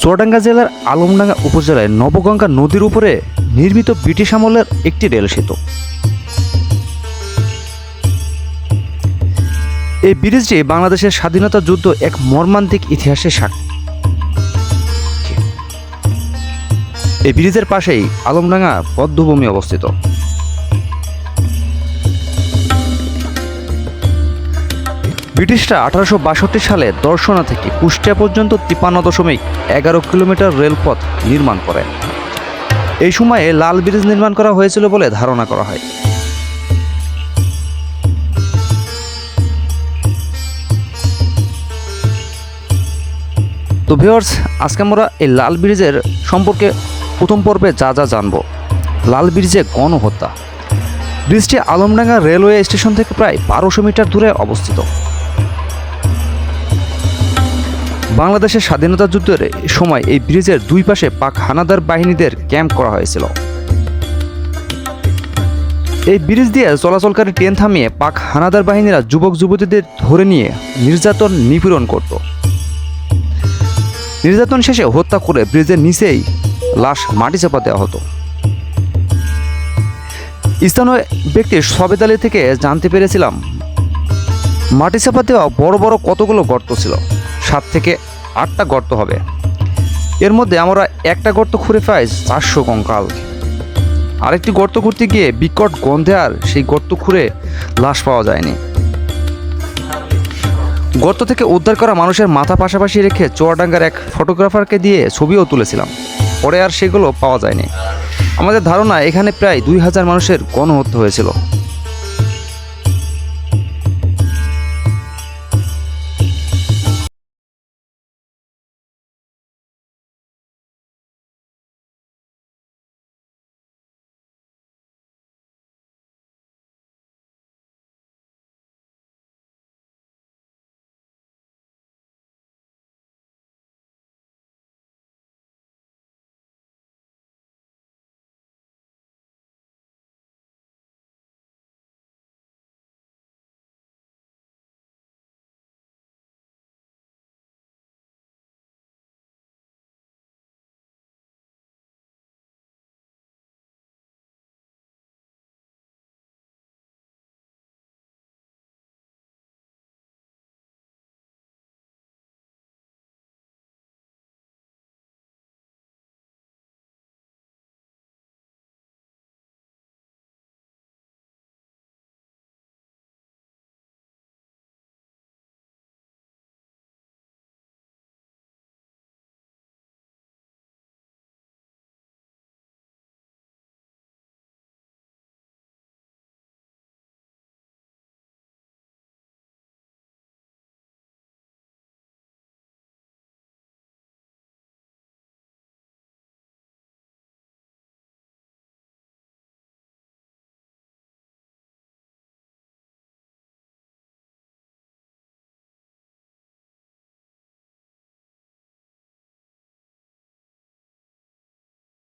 চুয়াডাঙ্গা জেলার আলমডাঙ্গা উপজেলায় নবগঙ্গা নদীর উপরে নির্মিত ব্রিটিশ আমলের একটি রেল সেতু। এই ব্রিজটি বাংলাদেশের স্বাধীনতা যুদ্ধ এক মর্মান্তিক ইতিহাসের সাক্ষী। এই ব্রিজের পাশেই আলমডাঙ্গা বদ্ধভূমি অবস্থিত। ব্রিটিশরা আঠারোশো বাষট্টি সালে দর্শনা থেকে কুষ্টিয়া পর্যন্ত তিপ্পান্ন দশমিক এগারো কিলোমিটার রেলপথ নির্মাণ করে এই সময়ে লাল ব্রিজ নির্মাণ করা হয়েছিল বলে ধারণা করা হয়। তো ভিওর্স আজকে আমরা এই লাল ব্রিজের সম্পর্কে প্রথম পর্বে যা যা জানব। লাল ব্রিজে গণহত্যা। ব্রিজটি আলমডাঙ্গা রেলওয়ে স্টেশন থেকে প্রায় বারোশো মিটার দূরে অবস্থিত। বাংলাদেশের স্বাধীনতা যুদ্ধের সময় এই ব্রিজের দুই পাশে পাক হানাদার বাহিনীদের ক্যাম্প করা হয়েছিল। এই ব্রিজ দিয়ে চলাচলকারী ট্রেন থামিয়ে পাক হানাদার বাহিনীরা যুবক যুবতীদের ধরে নিয়ে নির্যাতন নিপীড়ন করত। নির্যাতন শেষে হত্যা করে ব্রিজের নিচেই লাশ মাটি চাপা দেওয়া হতো। স্থানীয় ব্যক্তির সবেদালি থেকে জানতে পেরেছিলাম, মাটি চাপা দেওয়া বড় বড় কতগুলো গর্ত ছিল। সাত থেকে আটটা গর্ত হবে। এর মধ্যে আমরা একটা গর্ত খুঁড়ে পাই চারশো কঙ্কাল। আরেকটি গর্ত খুঁড়তে গিয়ে বিকট গন্ধে আর সেই গর্ত খুঁড়ে লাশ পাওয়া যায়নি। গর্ত থেকে উদ্ধার করা মানুষের মাথা পাশাপাশি রেখে চোয়াডাঙ্গার এক ফটোগ্রাফারকে দিয়ে ছবিও তুলেছিলাম। পরে আর সেগুলো পাওয়া যায়নি। আমাদের ধারণা এখানে প্রায় দুই হাজার মানুষের গণহত্যা হয়েছিল।